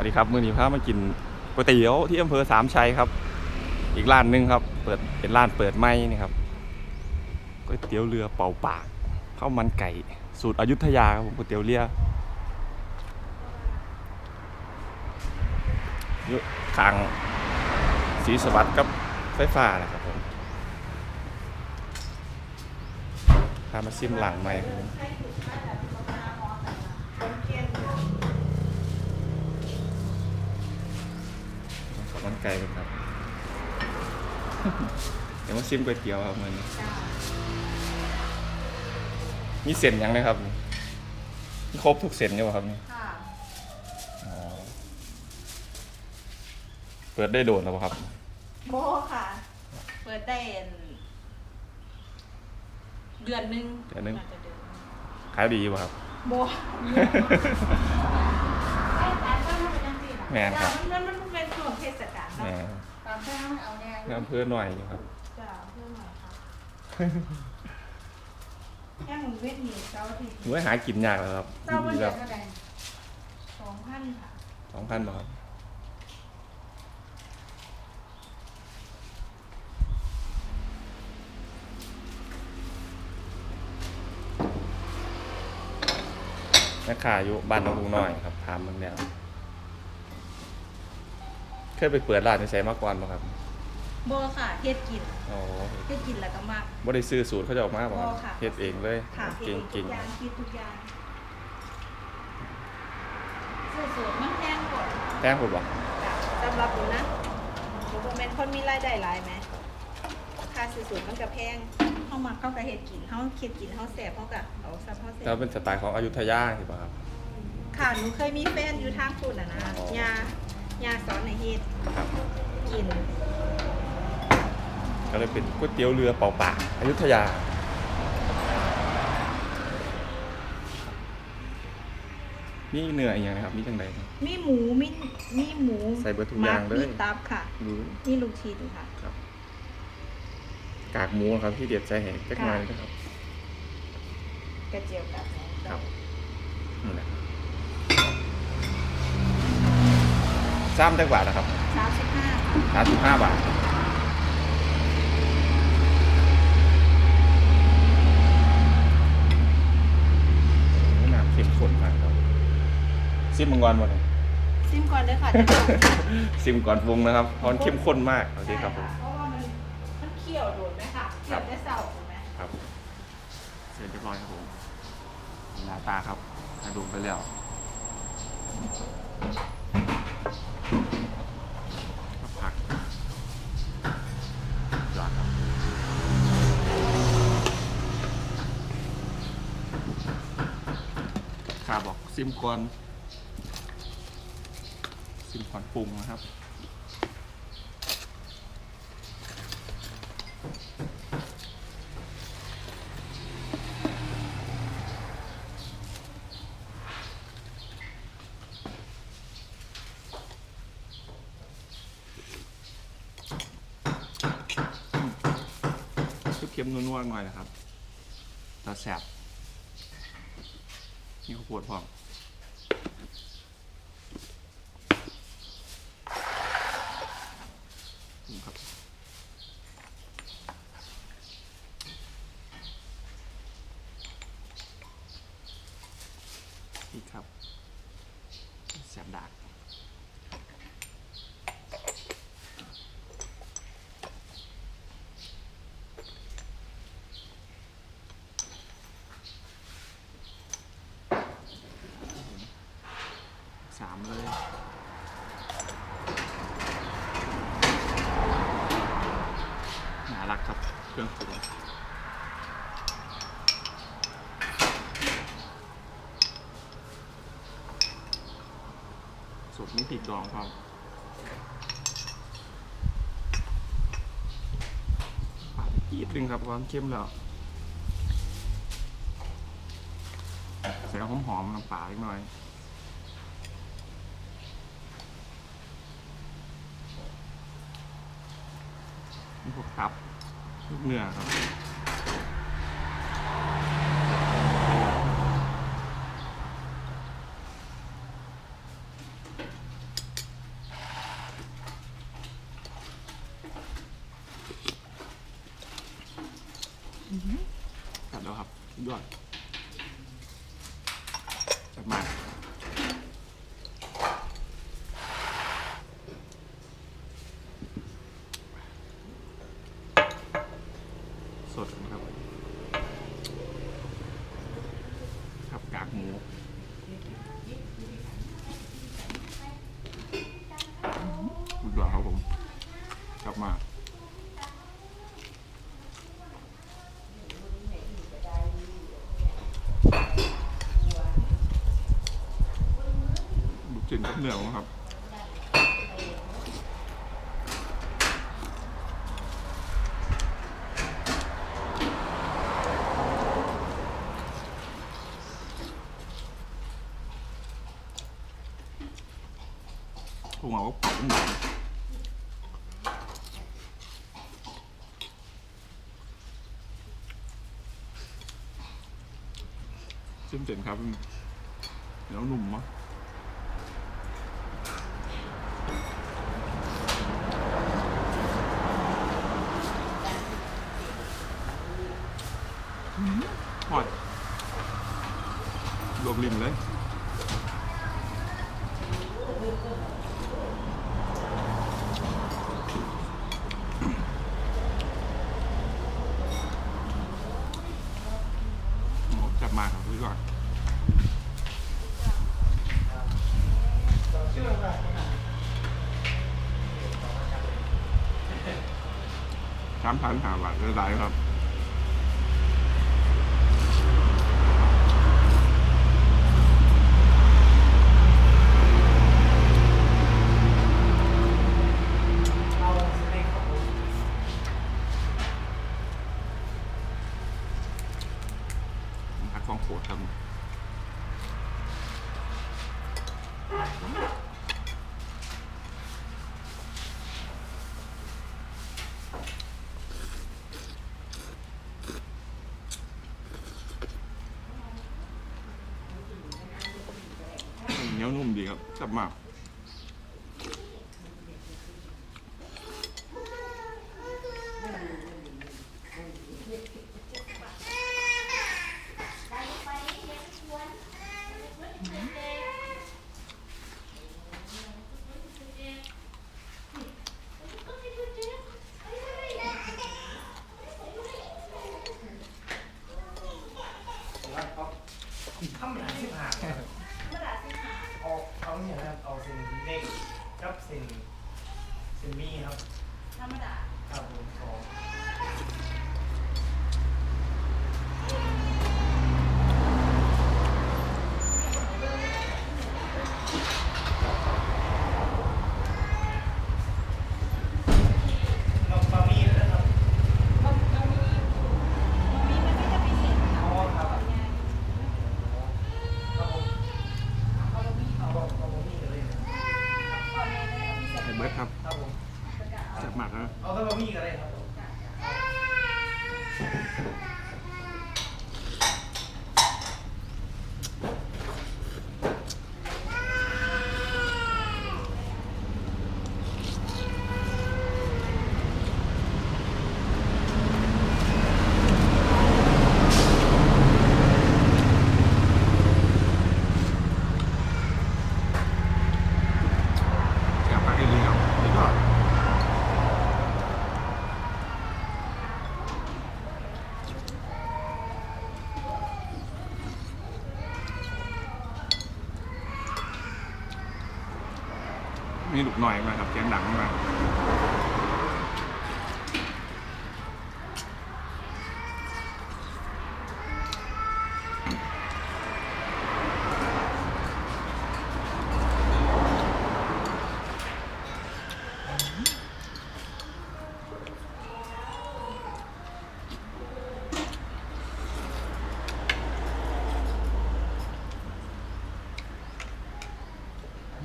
วัสดีครับมื้อนี้พามากินก๋วยเตี๋ยวที่อำเภอสามชัยครับ อีกร้านหนึงครับ เปิดเป็นร้านเปิดใหม่นี่ครับก๋วยเตี๋ยวเรือเป่าปากข้าวมันไก่สูตรอยุธยาครับผมก๋วยเตี๋ยวเรือยู่ข้างสีสวัสดิ์กับไฟฟ้านะครับผมพามาซิมหลังใหม่ครับ ผมขาวมันไก่เป็นครับ เดี๋ยวมาชิมก๋วยเตี๋ยวครับมันมีเส้นยังนะครับมีครบทุกเส้นอยู่บ่ครับนี่ค่ะอ๋อเปิดได้โดนแล้วบ่ครับ โบค่ะ เปิดได้เดือนหนึงเดือนหนึ่งาจะเดือนหนึ่งขายดีบ่ครับ โบ ไอ้ตาก็ทำเป็นจังซี่ล่ะแม่นครับจ้ะมันมันเป็น ช่วงเทศกาลแหมเนาะตามแท้งเอาแน่อยู่น้ำเพื่อหน่อยอยู่ครับจ้าเพื่อนหน่อยค่ะแค่หมูเวทมีเจ้าที่หนูหากินยากแล้วครับเจ้าเพิ่นดีเดืแล้อวนเท่าไหร่สองพันค่ะสองพันบ่ครับแม่ค้าอยู่บ้านน้องลุงน้อยครับถามมึงแล้ว เคยไปเปิดร้านในไสมาก่อนบ่ครับโบค่ะเฮ็ดกินอ๋อเฮ็ดกินแล้วก็มักบ่ได้ซื้อสูตรเขาจะออกมาบ่ครับบ่ค่ะเฮ็ดเองเลยค่ะเฮ็ดเก่งเองทุเก่งกอย่างคิดทุกอย่างสูตรสูตรมันแพงกว่าแป้งผมบ่จ้ะสำหรับหนูนะหนูบ่แม่นคนมีรายได้หลายไหมค่าซื้อสูตรมันก็แพงเฮามักเฮาก็เฮ็ดกินเฮาเฮ็ดกินเฮาแซ่บเฮาก็เอาซับเฮาแซ่แต่บเป็นสไตล์ของอยุธยาสิบ่ครับค่ะหนูเคยมีแฟนอยู่ทางพุ่นน่ะนะอ๋อยา ยาสอนให้เฮ็ดครับกิน ก็เลยเป็นก๋วยเตี๋ยวเรือเป่าปากอยุธยา นี่เนื้ออีกอย่างนะครับนี่จังไดมีหมูมีมีหมูใส่เบิดทุกอย่างเลยมีตับค่ะ ดูมีลูกชิ้นค่ะครับกากหมูครับที่เด็ดใจแหกจักหน่อยนะครับกระเจียวกับครับนี่แหละ ซ้ำได้กว่านะครับสามสิบห้าสามสิบห้าบาทโอ้น้ำเข้มข้นมากครับซิมมังกรหมดเลยซิมก่อนเลยค่ะจะบอกซิมก่อนปรุงนะครับเพราะมันเข้มข้นมากโอเคครับผมเพราะว่ามันมันเคี่ยวโดดไหมค่ะเคี่ยวได้เศร้าถูกไหมครับเสร็จเรียบร้อยครับผมหน้าตาครับกระดูกไปแล้วก็พักยอดครับ ข้าบอกซิมก่อนซิมก่อนปรุงนะครับเค็มนัวๆหน่อยนะครับต่แสบ นี่ข้าวโพดพร้อมนี่ครับนี่ครับแสบดากสามเลย น่ารักครับ เครื่องปรุง สุกไม่ติดดองครับปาดอีกนึงครับความเข้มแล้วใส่หอมหอมน้ำปลาอีกน่อยนี่พวกตับลูกเนื้อครับ กัดแล้วครับยอดจับมาสดนะครับ ครับกากหมูสุดยอดครับผม กลับมา ลูกชิ้นกับเนื้อครับผมเอาเผาหนังเส้นเจ๋งครับเหนียวนุ่มมั้ หอดรวมริมเลยจับมาครับพี่ก่อนสามพันหาบาทได้ครับ ครับจับมากครับทำ หลายสิบหาครับธรรมดาสิค่ะเอาเอาเนี่ยนะครับเอาเส้นเล็กกับเส้นเส้นหมี่ครับ ธรรมดา ครับผมสองนกบะหมี่นะครับ บะบะหมี่บะหมี่มันก็จะพิเศษค่ะ อ๋อครับ ก่อนไง ครับผม เอาบะหมี่ เอา เอา เอาบะหมี่กันเลยนะ ก่อนไงได้เอาพิเศษ ไข่เบิร์ดครับ ครับผม แล้วก็เอา จับมากนะเอาแต่บะหมี่กันเลยครับผม จับปากให้ดีครับสุดยอด มีลูกหน่อยมาครับเสียงดังมา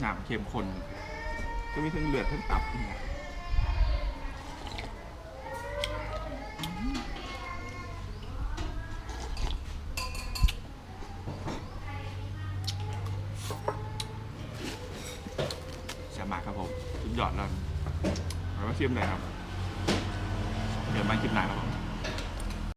นามเข้มข้น จะมีทั้งเลือดทั้งตับนะครับสมากครับผมสุดยอดแล้วเอาไว้เทียมไหนอยครับ เดี๋ยวมาคลิปหน้าครับ